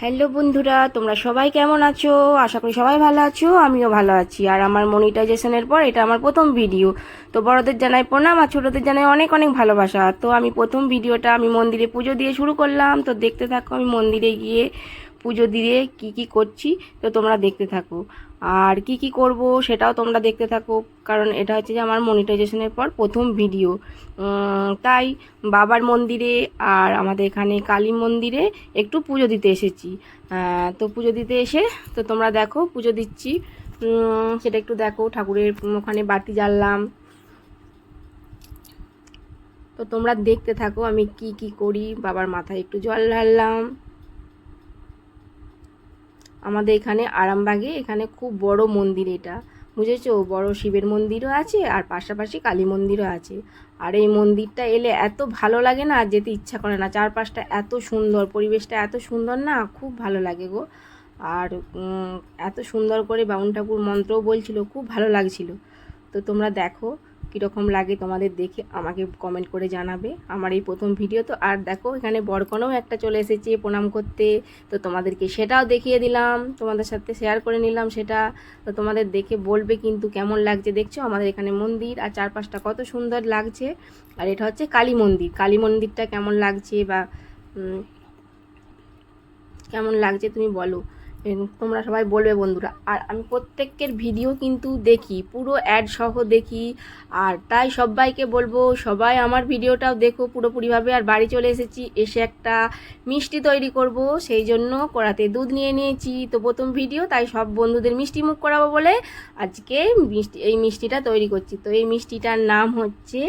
Hello বন্ধুরা, তোমরা সবাই কেমন আছো? আশা করি সবাই ভালো আছো, আমিও ভালো আছি। আর আমার মনিটাইজেশনের পর এটা আমার প্রথম ভিডিও। তো বড়দের জানাই প্রণাম, আর ছোটোদের জানাই অনেক অনেক ভালোবাসা। তো আমি প্রথম ভিডিওটা আমি মন্দিরে পুজো দিয়ে শুরু করলাম। তো দেখতে থাকো, আমি মন্দিরে গিয়ে পুজো দিয়ে কি কি করছি, তো তোমরা দেখতে থাকো। আর কি কি করব সেটাও তোমরা দেখতে থাকো। কারণ এটা হচ্ছে যে আমার মনিটাইজেশনের পর প্রথম ভিডিও তাই বাবার মন্দিরে আর আমাদের এখানে কালী মন্দিরে একটু পুজো দিতে এসেছি। তো পুজো দিতে এসে তো তোমরা দেখো, পুজো দিচ্ছি। সেটা একটু দেখো, ঠাকুরের ওখানে বাতি জ্বাললাম। তো তোমরা দেখতে থাকো আমি কি কি করি। বাবার মাথায় একটু জল ঢাললাম। আমাদের এখানে আরামবাগে, এখানে খুব বড় মন্দির এটা। বুঝেছ? বড় শিবের মন্দিরও আছে আর পাশাপাশি কালী মন্দিরও আছে। আর এই মন্দিরটা এলে এত ভালো লাগে না, যেতে ইচ্ছা করে না। চারপাশটা এত সুন্দর, পরিবেশটা এত সুন্দর না, খুব ভালো লাগে গো। আর এত সুন্দর করে বামুন ঠাকুর মন্ত্রও বলছিল, খুব ভালো লাগছিল। তো তোমরা দেখো কীরকম লাগে তোমাদের দেখে আমাকে কমেন্ট করে জানাবে। আমার এই প্রথম ভিডিও তো, আর দেখো এখানে বরকনেও একটা চলে এসেছে প্রণাম করতে। তো তোমাদেরকে সেটাও দেখিয়ে দিলাম, তোমাদের সাথে শেয়ার করে নিলাম সেটা। তো তোমাদের দেখে বলবে কিন্তু কেমন লাগছে, দেখছ? আমাদের এখানে মন্দির আর চারপাশটা কত সুন্দর লাগছে। আর এটা হচ্ছে কালী মন্দির। কালী মন্দিরটা কেমন লাগছে বা কেমন লাগছে তুমি বলো। তোমরা সবাই বলবে বন্ধুরা। আর আমি প্রত্যেকের ভিডিও কিন্তু দেখি, পুরো অ্যাড সহ দেখি। আর তাই সবাইকে বলব, সবাই আমার ভিডিওটাও দেখো পুরোপুরিভাবে। আর বাড়ি চলে এসেছি, এসে একটা মিষ্টি তৈরি করব। সেই জন্য কড়াতে দুধ নিয়ে নিয়েছি। তো প্রথম ভিডিও, তাই সব বন্ধুদের মিষ্টি মুখ করাবো বলে আজকে মিষ্টি, এই মিষ্টিটা তৈরি করছি। তো এই মিষ্টিটার নাম হচ্ছে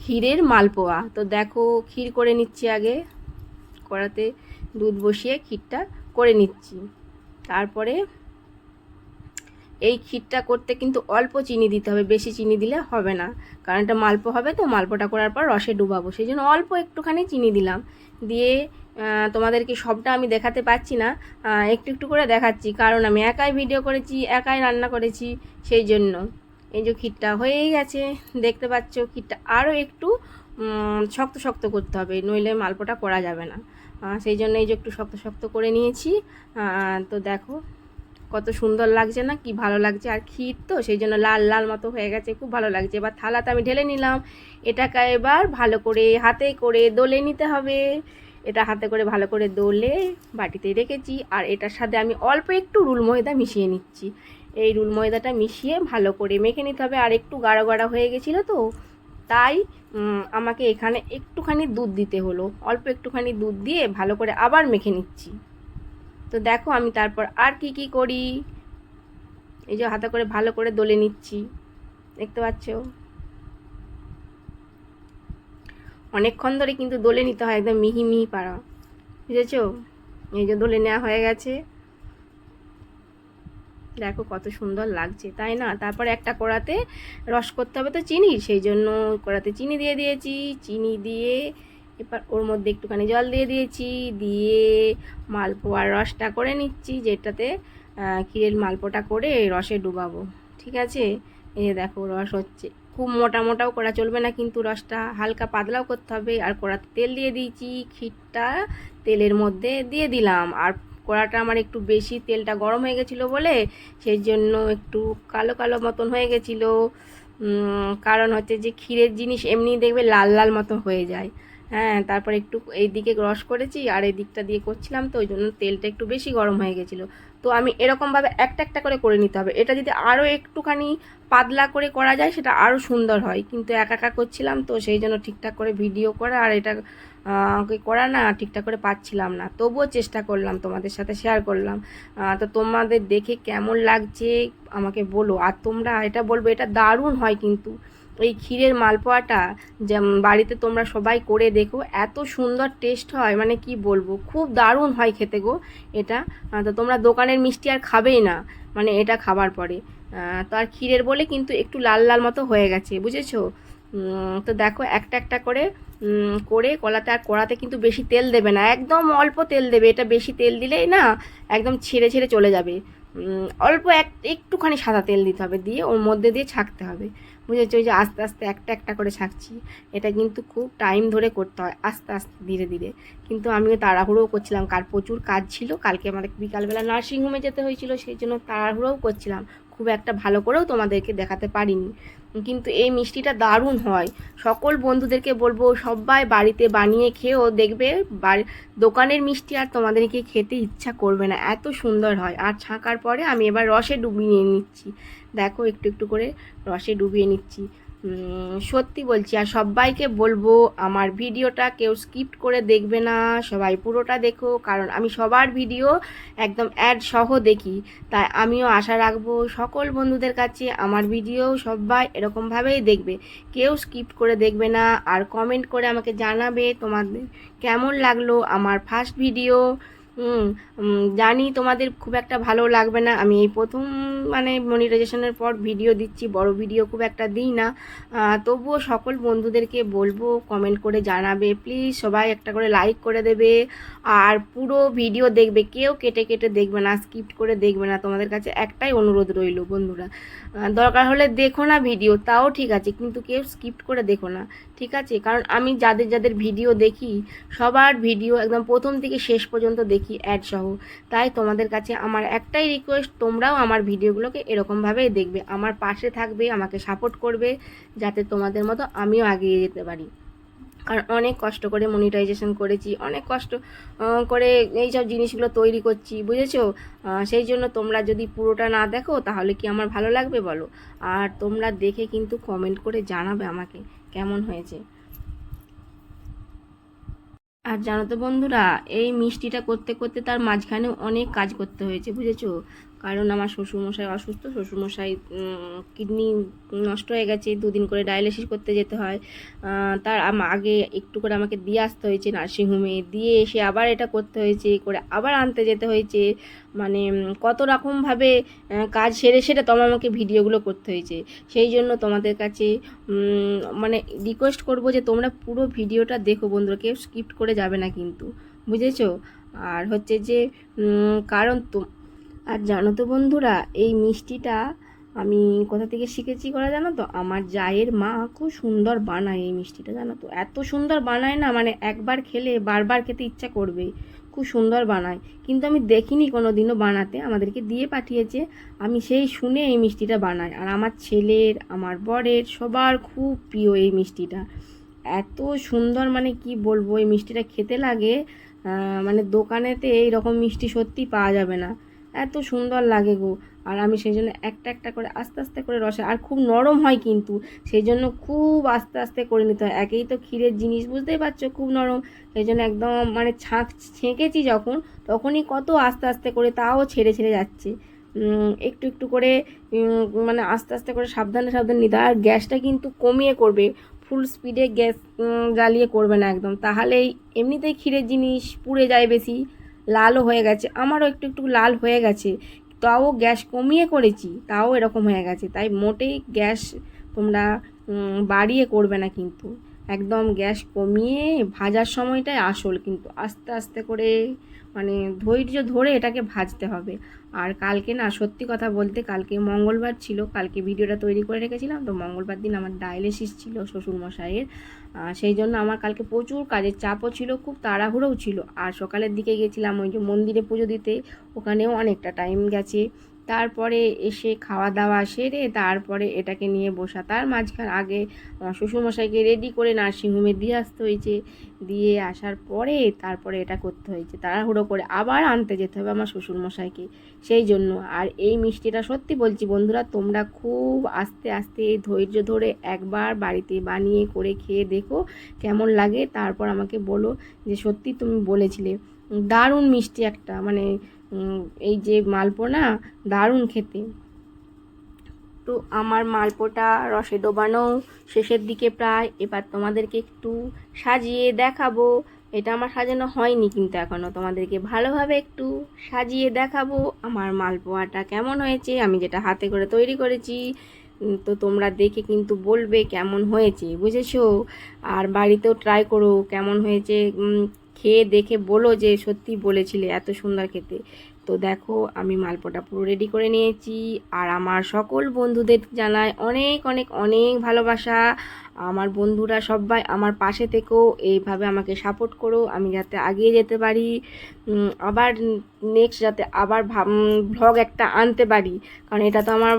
ক্ষীরের মালপোয়া। তো দেখো, ক্ষীর করে নিচ্ছি আগে। কড়াতে দুধ বসিয়ে ক্ষীরটা করে নিচ্ছি। তারপরে এই ক্ষীরটা করতে কিন্তু অল্প চিনি দিতে হবে, বেশি চিনি দিলে হবে না। কারণ এটা মালপো হবে তো, মালপোটা করার পর রসে ডুবাবো। সেই জন্য অল্প একটুখানি চিনি দিলাম। দিয়ে তোমাদেরকে সবটা আমি দেখাতে পাচ্ছি না। একটু একটু করে দেখাচ্ছি। কারণ আমি একাই ভিডিও করেছি, একাই রান্না করেছি, সেই জন্য। এই যে ক্ষীরটা হয়েই গেছে। দেখতে পাচ্ছ, ক্ষীরটা আরও একটু শক্ত শক্ত করতে হবে, নইলে মালপোটা করা যাবে না। সেই জন্য এই যে একটু শক্ত শক্ত করে নিয়েছি। তো দেখো কত সুন্দর লাগছে না, কি ভালো লাগছে। আর ক্ষীর তো, সেই জন্য লাল লাল মতো হয়ে গেছে, খুব ভালো লাগছে। এবার থালাতে আমি ঢেলে নিলাম। এটাকে এবার ভালো করে হাতে করে দোলে নিতে হবে। এটা হাতে করে ভালো করে দোলে বাটিতে রেখেছি। আর এটার সাথে আমি অল্প একটু রুল ময়দা মিশিয়ে নিচ্ছি। এই রুল ময়দাটা মিশিয়ে ভালো করে মেখে নিতে হবে। আর একটু গাঢ় গাঢ় হয়ে গেছিল তো তাই আমাকে এখানে একটুখানি দুধ দিতে হলো। অল্প একটুখানি দুধ দিয়ে ভালো করে আবার মেখে নিচ্ছি। তো দেখো আমি তারপর আর কি কি করি। এই যে হাতে করে ভালো করে দলে নিচ্ছি। দেখতে পাচ্ছ? অনেকক্ষণ ধরে কিন্তু দলে নিতে হয়, একদম মিহি মিহি পাড়া। বুঝেছ? এই যে দলে নেওয়া হয়ে গেছে। দেখো কত সুন্দর লাগছে, তাই না? তারপরে একটা কড়াতে রস করতে হবে তো চিনি, সেই জন্য কড়াতে চিনি দিয়ে দিয়েছি। চিনি দিয়ে এবার ওর মধ্যে একটুখানি জল দিয়ে দিয়েছি, দিয়ে মালপোয়ার রসটা করে নিচ্ছি, যেটাতে ক্ষীরের মালপোটা করে রসে ডুবাবো, ঠিক আছে? এই যে দেখো রস হচ্ছে। খুব মোটা মোটাও করা চলবে না কিন্তু রসটা, হালকা পাতলাও করতে হবে। আর কড়াতে তেল দিয়ে দিয়েছি, ক্ষীরটা তেলের মধ্যে দিয়ে দিলাম। আর কড়াটা আমার একটু বেশি তেলটা গরম হয়ে গেছিল বলে সেই জন্য একটু কালো কালো মতন হয়ে গেছিল। কারণ হচ্ছে যে ক্ষীরের জিনিস এমনি দেখবে লাল লাল মতো হয়ে যায়। হ্যাঁ তারপর একটু এই দিকে রস করেছি আর এই দিকটা দিয়ে করছিলাম তো, ওই জন্য তেলটা একটু বেশি গরম হয়ে গেছিল। তো আমি এরকমভাবে একটা একটা করে করে নিতে হবে। এটা যদি আরও একটুখানি পাতলা করে করা যায়, সেটা আরও সুন্দর হয়। কিন্তু একা একা করছিলাম তো সেই জন্য ঠিকঠাক করে ভিডিও করা আর এটা করা না, ঠিকঠাক করে পাচ্ছিলাম না। তবুও চেষ্টা করলাম, তোমাদের সাথে শেয়ার করলাম। তো তোমাদের দেখে কেমন লাগছে, আমাকে বলো। আর তোমরা এটা বলব, এটা দারুণ হয় কিন্তু। এই ক্ষীরের মালপোয়াটা বাড়িতে তোমরা সবাই করে দেখো, এত সুন্দর টেস্ট হয় মানে কি বলব, খুব দারুণ হয় খেতে গো এটা। তো তোমরা দোকানের মিষ্টি আর খাবেই না মানে এটা খাবার পরে। তো আর ক্ষীরের বলে কিন্তু একটু লাল লাল মতো হয়ে গেছে, বুঝেছ? তো দেখো একটা একটা করে করে কলাতে আর কড়াতে কিন্তু বেশি তেল দেবে না, একদম অল্প তেল দেবে, এটা বেশি তেল দিলেই না একদম ছেড়ে ছেড়ে চলে যাবে। অল্প এক, একটুখানি সাদা তেল দিতে হবে দিয়ে ওর মধ্যে দিয়ে ছাঁকতে হবে। বুঝেছি? ওই যে আস্তে আস্তে একটা একটা করে ছাঁকছি, এটা কিন্তু খুব টাইম ধরে করতে হয়, আস্তে আস্তে, ধীরে ধীরে। কিন্তু আমিও তাড়াহুড়োও করছিলাম। কার প্রচুর কাজ ছিল, কালকে আমাদের বিকালবেলা নার্সিংহোমে যেতে হয়েছিল, সেই জন্য তাড়াহুড়োও করছিলাম। খুব একটা ভালো করেও তোমাদেরকে দেখাতে পারিনি। কিন্তু এই মিষ্টিটা দারুণ হয়। সকল বন্ধুদেরকে বলব, সবাই বাড়িতে বানিয়ে খেয়েও দেখবে দোকানের মিষ্টি আর তোমাদেরকে খেতে ইচ্ছা করবে না। এত সুন্দর হয়। আর ছাঁকার পরে আমি এবার রসে ডুবিয়ে নিচ্ছি। দেখো, একটু একটু করে রসে ডুবিয়ে নিচ্ছি। সত্যি বলছি, আর সবাইকে বলব, আমার ভিডিওটা কেউ স্কিপ করে দেখবে না, সবাই পুরোটা দেখো, কারণ আমি সবার ভিডিও একদম অ্যাড সহ দেখি। তাই আমিও আশা রাখব, সকল বন্ধুদের কাছে আমার ভিডিও সবাই এরকমভাবেই দেখবে। কেউ স্কিপ করে দেখবে না, আর কমেন্ট করে আমাকে জানাবে তোমাদের কেমন লাগল আমার ফার্স্ট ভিডিও হুম জানি তোমাদের খুব একটা ভালো লাগবে না। আমি এই প্রথম মানে মনিটাইজেশনের পর ভিডিও দিচ্ছি, বড় ভিডিও খুব একটা দিই না। তবুও সকল বন্ধুদেরকে বলব কমেন্ট করে জানাবে। প্লিজ সবাই একটা করে লাইক করে দেবে। আর পুরো ভিডিও দেখবে, কেউ কেটে কেটে দেখবে না স্কিপ করে দেখবে না। তোমাদের কাছে একটাই অনুরোধ রইল বন্ধুরা। দরকার হলে দেখো না ভিডিও তাও ঠিক আছে, কিন্তু কেউ স্কিপ করে দেখো না, ঠিক আছে? কারণ আমি যাদের যাদের ভিডিও দেখি, সবার ভিডিও একদম প্রথম থেকে শেষ পর্যন্ত দেখি। অ্যাড সহ। তাই তোমাদের কাছে আমার একটাই রিকোয়েস্ট তোমরাও আমার ভিডিওগুলোকে এরকমভাবেই দেখবে, আমার পাশে থাকবে, আমাকে সাপোর্ট করবে, যাতে তোমাদের মতো আমিও এগিয়ে যেতে পারি। কারণ অনেক কষ্ট করে মনিটাইজেশন করেছি, অনেক কষ্ট করে এই সব জিনিসগুলো তৈরি করছি, বুঝেছ? সেই জন্য তোমরা যদি পুরোটা না দেখো, তাহলে কি আমার ভালো লাগবে বলো? আর তোমরা দেখে কিন্তু কমেন্ট করে জানাবে আমাকে, কেমন হয়েছে? আর জানো তো বন্ধুরা, এই মিষ্টিটা করতে করতে তার মাঝখানে অনেক কাজ করতে হয়েছে, বুঝেছ? কারণ আমার শ্বশুরমশাই অসুস্থ, শ্বশুরমশাই কিডনি নষ্ট হয়ে গেছে, দুদিন করে ডায়ালিসিস করতে যেতে হয়। তার আগে একটু করে আমাকে দিয়ে আসতে হয়েছে নার্সিংহোমে, দিয়ে এসে আবার এটা করতে হয়েছে, করে আবার আনতে যেতে হয়েছে। মানে কত রকমভাবে কাজ সেরে সেরে তোমার আমাকে ভিডিওগুলো করতে হয়েছে। সেই জন্য তোমাদের কাছে মানে রিকোয়েস্ট করব যে তোমরা পুরো ভিডিওটা দেখো বন্ধুরা, কেউ স্কিপ করে যাবে না কিন্তু। বুঝেছ? আর হচ্ছে যে কারণ তো আর জানো তো বন্ধুরা, এই মিষ্টিটা আমি কোথা থেকে শিখেছি করা জানো তো? আমার জায়ের মা খুব সুন্দর বানায় এই মিষ্টিটা জানো তো। এত সুন্দর বানায় না মানে একবার খেলে বারবার খেতে ইচ্ছা করবে খুব সুন্দর বানায়। কিন্তু আমি দেখিনি কোনো দিনও বানাতে, আমাদেরকে দিয়ে পাঠিয়েছে। আমি সেই শুনে এই মিষ্টিটা বানাই। আর আমার ছেলের, আমার বরের সবার খুব প্রিয় এই মিষ্টিটা। এত সুন্দর মানে কি বলব, এই মিষ্টিটা খেতে লাগে মানে দোকানেতে এই রকম মিষ্টি সত্যি পাওয়া যাবে না। এত সুন্দর লাগে গো। আর আমি সেই জন্য একটা একটা করে আস্তে আস্তে করে রসে, আর খুব নরম হয় কিন্তু সেই জন্য খুব আস্তে আস্তে করে নিতে হয়। একেই তো ক্ষীরের জিনিস, বুঝতেই পারছ? খুব নরম। সেই জন্য একদম মানে ছাঁক, ছেঁকেছি যখন, তখনই কত আস্তে আস্তে করে তাও ছেড়ে ছেড়ে যাচ্ছে। একটু একটু করে মানে আস্তে আস্তে করে সাবধানে সাবধানে নিতে আর গ্যাসটা কিন্তু কমিয়ে করবে ফুল স্পিডে গ্যাস জ্বালিয়ে করবে না একদম। তাহলেই এমনিতেই ক্ষীরের জিনিস পুড়ে যায় বেশি। লালও হয়ে গেছে, আমারও একটু একটু লাল হয়ে গেছে, তাও গ্যাস কমিয়ে করেছি, তাও এরকম হয়ে গেছে, তাই মোটেই গ্যাস তোমরা বাড়িয়ে করবে না কিন্তু, একদম গ্যাস কমিয়ে ভাজার সময়টাই আসল কিন্তু আস্তে আস্তে করে মানে ধৈর্য ধরে এটাকে ভাজতে হবে। আর কালকে না, সত্যি কথা বলতে কালকে মঙ্গলবার ছিল, কালকে ভিডিওটা তৈরি করে রেখেছিলাম, তো মঙ্গলবার দিন আমার ডায়ালিসিস ছিল শ্বশুরমশাইয়ের। সেই জন্য আমার কালকে প্রচুর কাজের চাপও ছিল, খুব তাড়াহুড়োও ছিল। আর সকালের দিকে গেছিলাম ওই যে মন্দিরে পুজো দিতে, ওখানেও অনেকটা টাইম গেছে। তারপরে এসে খাওয়া দাওয়া সেরে তারপরে এটাকে নিয়ে বসা। তার মাঝখান আগে শ্বশুরমশাইকে রেডি করে নার্সিংহোমে দিয়ে আসতে হয়েছে। দিয়ে আসার পরে তারপরে এটা করতে হয়েছে। তাড়াহুড়ো করে আবার আনতে যেতে হবে আমার শ্বশুরমশাইকে। সেই জন্য আর এই মিষ্টিটা সত্যি বলছি বন্ধুরা, তোমরা খুব আস্তে আস্তে ধৈর্য ধরে একবার বাড়িতে বানিয়ে করে খেয়ে দেখো কেমন লাগে। তারপর আমাকে বলো যে সত্যি তুমি বলেছিলে। দারুণ মিষ্টি একটা মানে এই যে মালপো না দারুণ খেতে। তো আমার মালপোটা রসে ডোবানো শেষের দিকে প্রায়। এবার তোমাদেরকে একটু সাজিয়ে দেখাবো। এটা আমার সাজানো হয়নি কিন্তু এখনও তোমাদেরকে ভালোভাবে একটু সাজিয়ে দেখাবো আমার মালপোয়াটা কেমন হয়েছে। আমি যেটা হাতে করে তৈরি করেছি তো তোমরা দেখে কিন্তু বলবে কেমন হয়েছে, বুঝেছ? আর বাড়িতেও ট্রাই করো কেমন হয়েছে। খেয়ে দেখে বলো যে সত্যি বলেছিলে এত সুন্দর খেতে। তো দেখো, আমি মালপোটা পুরো রেডি করে নিয়েছি। আর আমার সকল বন্ধুদের জানাই অনেক অনেক অনেক ভালোবাসা। আমার বন্ধুরা সবাই আমার পাশে থেকেও এইভাবে আমাকে সাপোর্ট করো, আমি যাতে আগিয়ে যেতে পারি। আবার নেক্সট যাতে আবার ভ্লগ একটা আনতে পারি। কারণ এটা তো আমার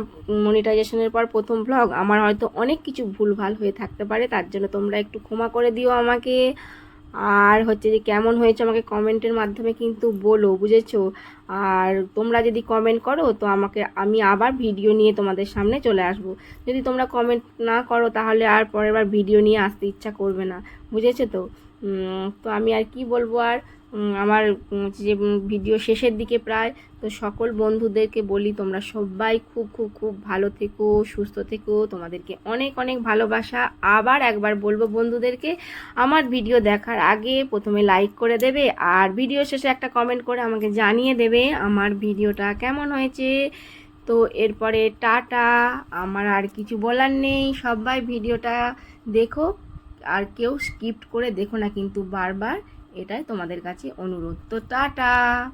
মনিটাইজেশনের পর প্রথম ভ্লগ আমার হয়তো অনেক কিছু ভুলভাল হয়ে থাকতে পারে, তার জন্য তোমরা একটু ক্ষমা করে দিও আমাকে। আর হচ্ছে যে কেমন হয়েছে আমাকে কমেন্টের মাধ্যমে কিন্তু বলো, বুঝেছ? আর তোমরা যদি কমেন্ট করো, তো আমাকে, আমি আবার ভিডিও নিয়ে তোমাদের সামনে চলে আসব। যদি তোমরা কমেন্ট না করো, তাহলে আর পরের বার ভিডিও নিয়ে আসতে ইচ্ছা করবে না, বুঝেছ তো? তো আমি আর কি বলব আর আমার যে ভিডিও শেষের দিকে প্রায়, তো সকল বন্ধুদেরকে বলি, তোমরা সবাই খুব খুব খুব ভালো থেকো, সুস্থ থেকো। তোমাদেরকে অনেক অনেক ভালোবাসা। আবার একবার বলব বন্ধুদেরকে, আমার ভিডিও দেখার আগে প্রথমে লাইক করে দেবে, আর ভিডিও শেষে একটা কমেন্ট করে আমাকে জানিয়ে দেবে, আমার ভিডিওটা কেমন হয়েছে। তো এরপরে টাটা, আমার আর কিছু বলার নেই। সবাই ভিডিওটা দেখো, আর কেউ স্কিপ্ট করে দেখো না কিন্তু বারবার। এটাই তোমাদের কাছে অনুরোধ। তো টাটা!